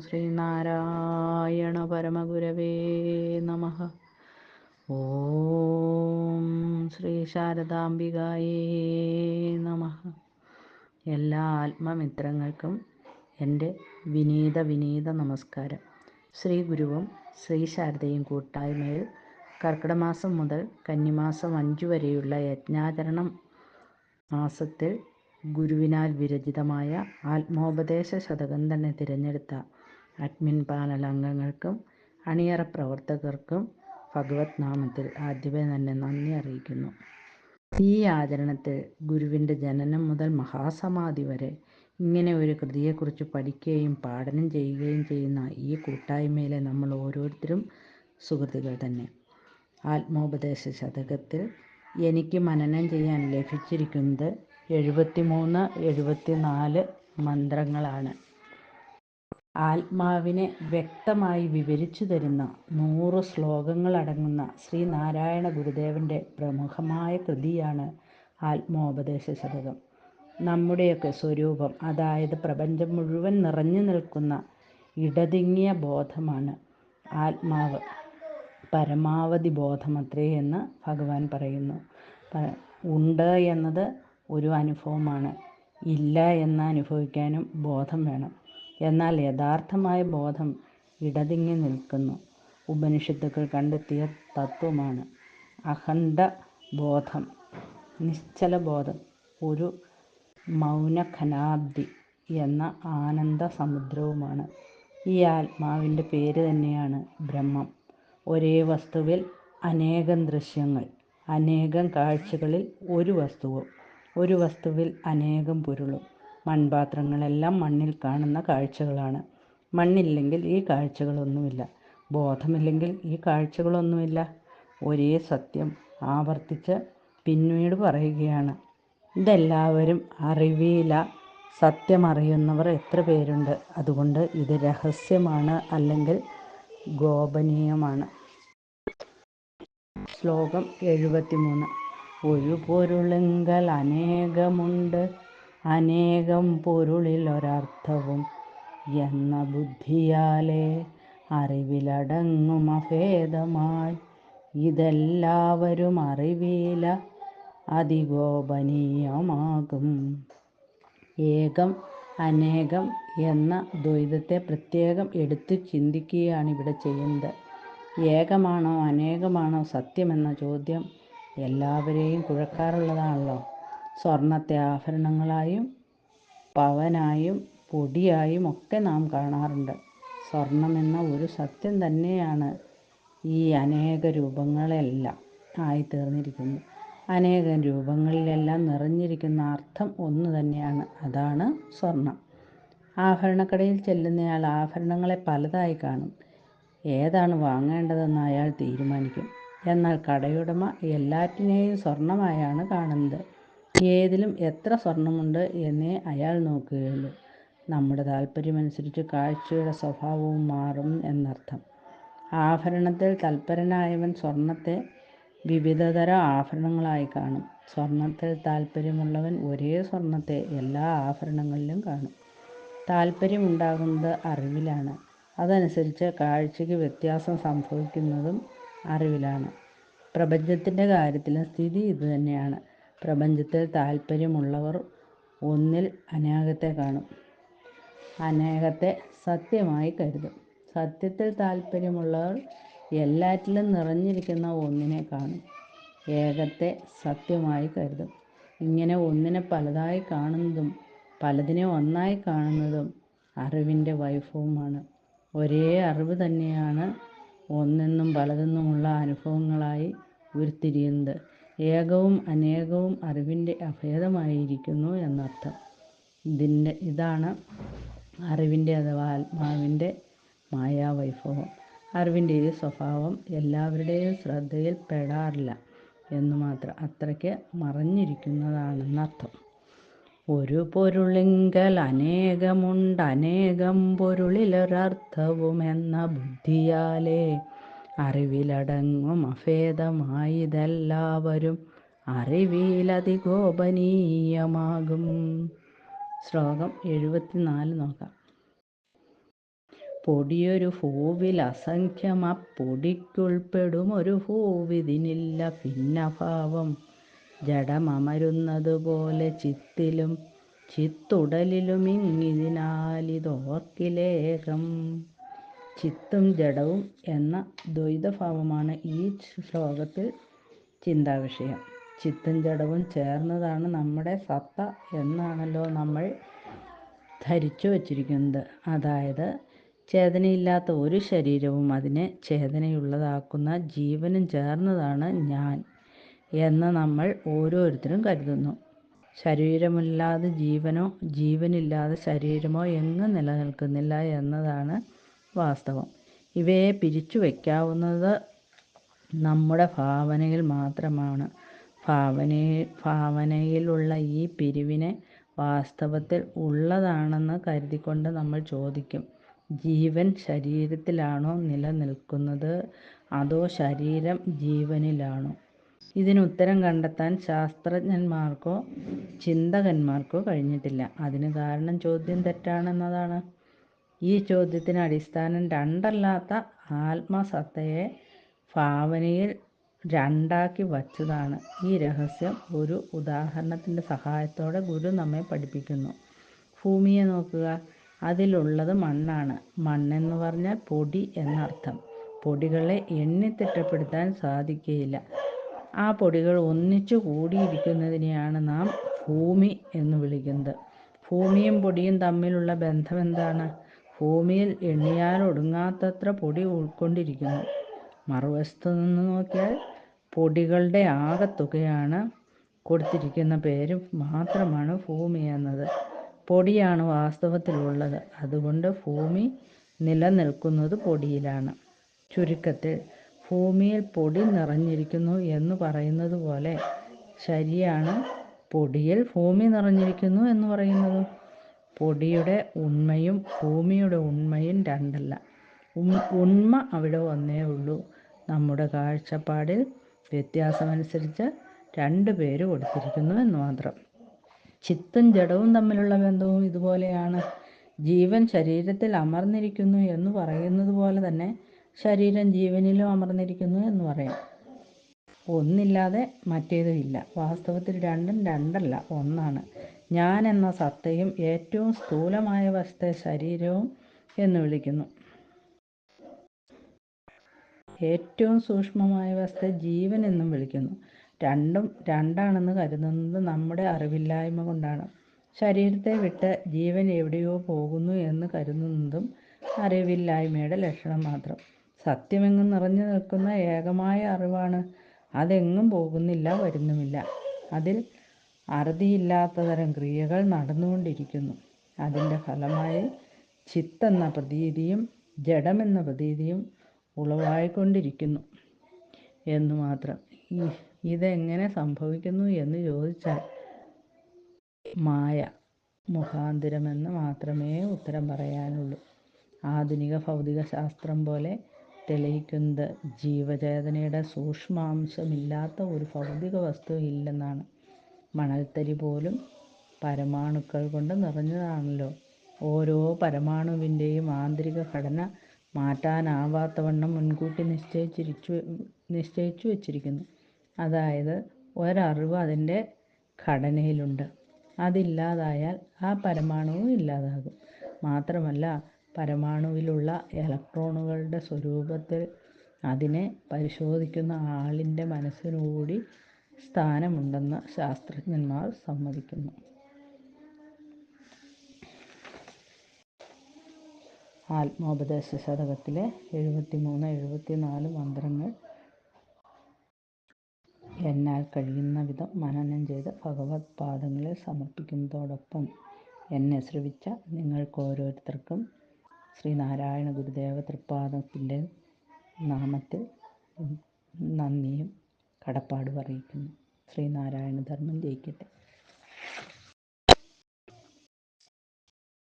ശ്രീനാരായണ പരമഗുരവേ നമ. ഓം ശ്രീ ശാരദാംബികായേ നമ. എല്ലാ ആത്മമിത്രങ്ങൾക്കും എന്റെ വിനീത വിനീത നമസ്കാരം. ശ്രീ ഗുരുവും ശ്രീ ശാരദയും കൂട്ടായ്മയിൽ കർക്കിടമാസം മുതൽ കന്നിമാസം അഞ്ചു വരെയുള്ള യജ്ഞാചരണം മാസത്തിൽ ഗുരുവിനാൽ വിരചിതമായ ആത്മോപദേശ ശതകം തന്നെ തിരഞ്ഞെടുത്ത അഡ്മിൻ പാനൽ അംഗങ്ങൾക്കും അണിയറ പ്രവർത്തകർക്കും ഭഗവത് നാമത്തിൽ ആദ്യമേ തന്നെ നന്ദി അറിയിക്കുന്നു. ഈ ആചരണത്തിൽ ഗുരുവിന്റെ ജനനം മുതൽ മഹാസമാധി വരെ ഇങ്ങനെ ഒരു കൃതിയെക്കുറിച്ച് പഠിക്കുകയും പാഠനം ചെയ്യുകയും ചെയ്യുന്ന ഈ കൂട്ടായ്മയിലെ നമ്മൾ ഓരോരുത്തരും സുഹൃത്തുക്കൾ തന്നെ. ആത്മോപദേശ ശതകത്തിൽ എനിക്ക് മനനം ചെയ്യാൻ ലഭിച്ചിരിക്കുന്നത് എഴുപത്തി മൂന്ന് എഴുപത്തി നാല് മന്ത്രങ്ങളാണ്. ആത്മാവിനെ വ്യക്തമായി വിവരിച്ചു തരുന്ന നൂറ് ശ്ലോകങ്ങളടങ്ങുന്ന ശ്രീനാരായണ ഗുരുദേവന്റെ പ്രമുഖമായ കൃതിയാണ് ആത്മോപദേശ ശതകം നമ്മുടെയൊക്കെ സ്വരൂപം അതായത് പ്രപഞ്ചം മുഴുവൻ നിറഞ്ഞു നിൽക്കുന്ന ഇടതിങ്ങിയ ബോധമാണ് ആത്മാവ്. പരമാവധി ബോധമത്രേ എന്ന് ഭഗവാൻ പറയുന്നു. ഉണ്ട് എന്നത് ഒരു അനുഭവമാണ്. ഇല്ല എന്ന് അനുഭവിക്കാനും ബോധം വേണം. എന്നാൽ യഥാർത്ഥമായ ബോധം ഇടതിങ്ങി നിൽക്കുന്നു. ഉപനിഷത്തുക്കൾ കണ്ടെത്തിയ തത്വമാണ്. അഖണ്ഡ ബോധം നിശ്ചല ബോധം ഒരു മൗനഖനാബ്ദി എന്ന ആനന്ദ സമുദ്രവുമാണ്. ഈ ആത്മാവിന്റെ പേര് തന്നെയാണ് ബ്രഹ്മം. ഒരേ വസ്തുവിൽ അനേകം ദൃശ്യങ്ങൾ അനേകം കാഴ്ചകളിൽ ഒരു വസ്തുവും. ഒരു വസ്തുവിൽ അനേകം പൊരുളും. മൺപാത്രങ്ങളെല്ലാം മണ്ണിൽ കാണുന്ന കാഴ്ചകളാണ്. മണ്ണില്ലെങ്കിൽ ഈ കാഴ്ചകളൊന്നുമില്ല. ബോധമില്ലെങ്കിൽ ഈ കാഴ്ചകളൊന്നുമില്ല. ഒരേ സത്യം ആവർത്തിച്ച് പിന്നീട് പറയുകയാണ്. ഇതെല്ലാവരും അറിവില. സത്യമറിയുന്നവർ എത്ര പേരുണ്ട്? അതുകൊണ്ട് ഇത് രഹസ്യമാണ് അല്ലെങ്കിൽ ഗോപനീയമാണ്. ശ്ലോകം എഴുപത്തിമൂന്ന്. ഒരു പൊരുളെങ്കൽ അനേകമുണ്ട്. അനേകം പൊരുളിൽ ഒരർത്ഥവും എന്ന ബുദ്ധിയാലെ അറിവിലടങ്ങും അഭേദമായി. ഇതെല്ലാവരും അറിവില അതിഗോപനീയമാകും. ഏകം അനേകം എന്ന ദ്വൈതത്തെ പ്രത്യേകം എടുത്തു ചിന്തിക്കുകയാണ് ഇവിടെ ചെയ്യുന്നത് ഏകമാണോ അനേകമാണോ സത്യമെന്ന ചോദ്യം എല്ലാവരെയും കുഴക്കാറുള്ളതാണല്ലോ. സ്വർണത്തെ ആഭരണങ്ങളായും പവനായും പൊടിയായും ഒക്കെ നാം കാണാറുണ്ട്. സ്വർണമെന്ന ഒരു സത്യം തന്നെയാണ് ഈ അനേക രൂപങ്ങളെല്ലാം ആയിത്തീർന്നിരിക്കുന്നത്. അനേക രൂപങ്ങളിലെല്ലാം നിറഞ്ഞിരിക്കുന്ന അർത്ഥം ഒന്ന് തന്നെയാണ്. അതാണ് സ്വർണം. ആഭരണക്കടയിൽ ചെല്ലുന്നയാൾ ആഭരണങ്ങളെ പലതായി കാണും. ഏതാണ് വാങ്ങേണ്ടതെന്ന് അയാൾ തീരുമാനിക്കും. എന്നാൽ കടയുടമ എല്ലാറ്റിനെയും സ്വർണമായാണ് കാണുന്നത്. ഏതിലും എത്ര സ്വർണമുണ്ട് എന്നേ അയാൾ നോക്കുകയുള്ളൂ. നമ്മുടെ താല്പര്യമനുസരിച്ച് കാഴ്ചയുടെ സ്വഭാവവും മാറും എന്നർത്ഥം. ആഭരണത്തിൽ തൽപരനായവൻ സ്വർണത്തെ വിവിധതര ആഭരണങ്ങളായി കാണും. സ്വർണത്തിൽ താല്പര്യമുള്ളവൻ ഒരേ സ്വർണത്തെ എല്ലാ ആഭരണങ്ങളിലും കാണും. താല്പര്യമുണ്ടാകുന്നത് അറിവിലാണ്. അതനുസരിച്ച് കാഴ്ചയ്ക്ക് വ്യത്യാസം സംഭവിക്കുന്നതും അറിവിലാണ്. പ്രപഞ്ചത്തിന്റെ കാര്യത്തിലും സ്ഥിതി ഇതുതന്നെയാണ് പ്രപഞ്ചത്തിൽ താല്പര്യമുള്ളവർ ഒന്നിൽ അനേകത്തെ കാണും. അനേകത്തെ സത്യമായി കരുതും. സത്യത്തിൽ താല്പര്യമുള്ളവർ എല്ലാറ്റിലും നിറഞ്ഞിരിക്കുന്ന ഒന്നിനെ കാണും. ഏകത്തെ സത്യമായി കരുതും. ഇങ്ങനെ ഒന്നിനെ പലതായി കാണുന്നതും പലതിനെ ഒന്നായി കാണുന്നതും അറിവിന്റെ വൈഭവമാണ്. ഒരേ അറിവ് തന്നെയാണ് ഒന്നെന്നും പലതെന്നുമുള്ള അനുഭവങ്ങളായി ഉരുത്തിരിയുന്നത്. ഏകവും അനേകവും അറിവിന്റെ അഭേദമായിരിക്കുന്നു എന്നർത്ഥം. ഇതിന്റെ ഇതാണ് അറിവിന്റെ അഥവാ ആത്മാവിന്റെ മായാവൈഭവം. അറിവിന്റെ ഈ സ്വഭാവം എല്ലാവരുടെയും ശ്രദ്ധയിൽ പെടാറില്ല എന്ന് മാത്രം അത്രയ്ക്ക് മറഞ്ഞിരിക്കുന്നതാണെന്നർത്ഥം. ഒരു പൊരുളിങ്കൽ അനേകമുണ്ട് അനേകം പൊരുളിലൊരർത്ഥവും എന്ന ബുദ്ധിയാലേ. അറിവിലടങ്ങും അഭേദമായതെല്ലാവരും അറിവിലതിഗോപനീയമാകും ശ്ലോകം എഴുപത്തിനാല് നോക്കാം. പൊടിയൊരു ഭൂവിൽ അസംഖ്യം അപ്പൊടിക്കുൾപ്പെടും ഒരു ഭൂവിതിനില്ല ഭിന്നഭാവം. ജഡമരുന്നതുപോലെ ചിത്തിലും ചിത്തുടലിലും ഇങ്ങിതിനാലിതോർക്കിലേകം ചിത്തും ജഡവും എന്ന ദ്വൈതഭാവമാണ് ഈ ശ്ലോകത്തിൽ ചിന്താവിഷയം. ചിത്തും ജഡവും ചേർന്നതാണ് നമ്മുടെ സത്ത എന്നാണല്ലോ നമ്മൾ ധരിച്ചു വച്ചിരിക്കുന്നത്. അതായത് ചേതനയില്ലാത്ത ഒരു ശരീരവും അതിനെ ചേതനയുള്ളതാക്കുന്ന ജീവനും ചേർന്നതാണ് ഞാൻ. എന്ന് നമ്മൾ ഓരോരുത്തരും കരുതുന്നു. ശരീരമില്ലാതെ ജീവനോ ജീവനില്ലാതെ ശരീരമോ എങ്ങും നിലനിൽക്കുന്നില്ല എന്നതാണ് വാസ്തവം. ഇവയെ പിരിച്ചു വയ്ക്കാവുന്നത് നമ്മുടെ ഭാവനയിൽ മാത്രമാണ്. ഭാവനയിൽ ഭാവനയിലുള്ള ഈ പിരിവിനെ വാസ്തവത്തിൽ ഉള്ളതാണെന്ന് കരുതിക്കൊണ്ട് നമ്മൾ ചോദിക്കും. ജീവൻ ശരീരത്തിലാണോ നിലനിൽക്കുന്നത്? അതോ ശരീരം ജീവനിലാണോ? ഇതിനുത്തരം കണ്ടെത്താൻ ശാസ്ത്രജ്ഞന്മാർക്കോ ചിന്തകന്മാർക്കോ കഴിഞ്ഞിട്ടില്ല. അതിന് കാരണം ചോദ്യം തെറ്റാണെന്നതാണ്. ഈ ചോദ്യത്തിന് അടിസ്ഥാനം രണ്ടല്ലാത്ത ആത്മസത്തയെ ഭാവനയിൽ രണ്ടാക്കി വച്ചതാണ്. ഈ രഹസ്യം ഒരു ഉദാഹരണത്തിന്റെ സഹായത്തോടെ ഗുരു നമ്മെ പഠിപ്പിക്കുന്നു. ഭൂമിയെ നോക്കുക. അതിലുള്ളത് മണ്ണാണ്. മണ്ണെന്ന് പറഞ്ഞാൽ പൊടി എന്നർത്ഥം. പൊടികളെ എണ്ണി തിട്ടപ്പെടുത്താൻ സാധിക്കുകയില്ല. ആ പൊടികൾ ഒന്നിച്ചു കൂടിയിരിക്കുന്നതിനെയാണ് നാം ഭൂമി എന്ന് വിളിക്കുന്നത്. ഭൂമിയും പൊടിയും തമ്മിലുള്ള ബന്ധം എന്താണ് ഭൂമിയിൽ എണ്ണിയാൽ ഒടുങ്ങാത്തത്ര പൊടി ഉൾക്കൊണ്ടിരിക്കുന്നു. മറുവശത്തു നിന്ന് നോക്കിയാൽ പൊടികളുടെ ആകത്തുകയാണ് കൊടുത്തിരിക്കുന്ന പേര് മാത്രമാണ് ഭൂമി എന്നത്. പൊടിയാണ് വാസ്തവത്തിലുള്ളത്. അതുകൊണ്ട് ഭൂമി നിലനിൽക്കുന്നത് പൊടിയിലാണ്. ചുരുക്കത്തിൽ ഭൂമിയിൽ പൊടി നിറഞ്ഞിരിക്കുന്നു എന്ന് പറയുന്നത് പോലെ ശരിയാണ്. പൊടിയിൽ ഭൂമി നിറഞ്ഞിരിക്കുന്നു എന്ന് പറയുന്നത്. പൊടിയുടെ ഉണ്മയും ഭൂമിയുടെ ഉണ്മയും രണ്ടല്ല. ഉണ്മ അവിടെ ഒന്നേ ഉള്ളൂ. നമ്മുടെ കാഴ്ചപ്പാടിൽ വ്യത്യാസമനുസരിച്ച് രണ്ട് പേര് കൊടുത്തിരിക്കുന്നു എന്ന് മാത്രം. ചിത്തും ജഡവും തമ്മിലുള്ള ബന്ധവും ഇതുപോലെയാണ്. ജീവൻ ശരീരത്തിൽ അമർന്നിരിക്കുന്നു എന്ന് പറയുന്നത് പോലെ തന്നെ ശരീരം ജീവനിലും അമർന്നിരിക്കുന്നു എന്ന് പറയാം. ഒന്നില്ലാതെ മറ്റേതും ഇല്ല വാസ്തവത്തിൽ രണ്ടും രണ്ടല്ല ഒന്നാണ്. ഞാൻ എന്ന സത്തയും ഏറ്റവും സ്ഥൂലമായ വസ്തു ശരീരവും എന്ന് വിളിക്കുന്നു. ഏറ്റവും സൂക്ഷ്മമായ വസ്തു ജീവൻ എന്നും വിളിക്കുന്നു. രണ്ടും രണ്ടാണെന്ന് കരുതുന്നത് നമ്മുടെ അറിവില്ലായ്മ കൊണ്ടാണ്. ശരീരത്തെ വിട്ട് ജീവൻ എവിടെയോ പോകുന്നു എന്ന് കരുതുന്നതും അറിവില്ലായ്മയുടെ ലക്ഷണം മാത്രം. സത്യമെങ്ങും നിറഞ്ഞു നിൽക്കുന്ന ഏകമായ അറിവാണ്. അതെങ്ങും പോകുന്നില്ല വരുന്നുമില്ല. അതിൽ അറുതിയില്ലാത്ത തരം ക്രിയകൾ നടന്നുകൊണ്ടിരിക്കുന്നു. അതിന്റെ ഫലമായി ചിത്തെന്ന പ്രതീതിയും ജഡമെന്ന പ്രതീതിയും ഉളവായിക്കൊണ്ടിരിക്കുന്നു. എന്ന് മാത്രം. ഇതെങ്ങനെ സംഭവിക്കുന്നു എന്ന് ചോദിച്ചാൽ മായ മുഖാന്തിരമെന്ന് മാത്രമേ ഉത്തരം പറയാനുള്ളൂ. ആധുനിക ഭൗതിക ശാസ്ത്രം പോലെ തെളിയിക്കുന്നത് ജീവചേതനയുടെ സൂക്ഷ്മാംശമില്ലാത്ത ഒരു ഭൗതിക വസ്തു ഇല്ലെന്നാണ്. മണൽത്തരി പോലും പരമാണുക്കൾ കൊണ്ട് നിറഞ്ഞതാണല്ലോ. ഓരോ പരമാണുവിന്റെയും ആന്തരിക ഘടന മാറ്റാനാവാത്തവണ്ണം മുൻകൂട്ടി നിശ്ചയിച്ചിരിച്ചു നിശ്ചയിച്ചു വച്ചിരിക്കുന്നു. അതായത് ഒരറിവ് അതിന്റെ ഘടനയിലുണ്ട്. അതില്ലാതായാൽ ആ പരമാണുവും ഇല്ലാതാകും. മാത്രമല്ല പരമാണുവിലുള്ള ഇലക്ട്രോണുകളുടെ സ്വരൂപത്തിൽ അതിനെ പരിശോധിക്കുന്ന ആളിന്റെ മനസ്സിനുകൂടി സ്ഥാനമുണ്ടെന്ന് ശാസ്ത്രജ്ഞന്മാർ സമ്മതിക്കുന്നു. ആത്മോപദേശ ശതകത്തിലെ എഴുപത്തിമൂന്ന് എഴുപത്തിനാല് മന്ത്രങ്ങൾ. എന്നാൽ കഴിയുന്ന വിധം മനനം ചെയ്ത് ഭഗവത് പാദങ്ങളിൽ സമർപ്പിക്കുന്നതോടൊപ്പം എന്നെ ശ്രവിച്ച നിങ്ങൾക്കോരോരുത്തർക്കും ശ്രീനാരായണ ഗുരുദേവ തൃപ്പാദത്തിന്റെ നാമത്തിൽ നന്ദിയും കടപ്പാടും അറിയിക്കുന്നു. ശ്രീനാരായണ ധർമ്മം ജയിക്കട്ടെ.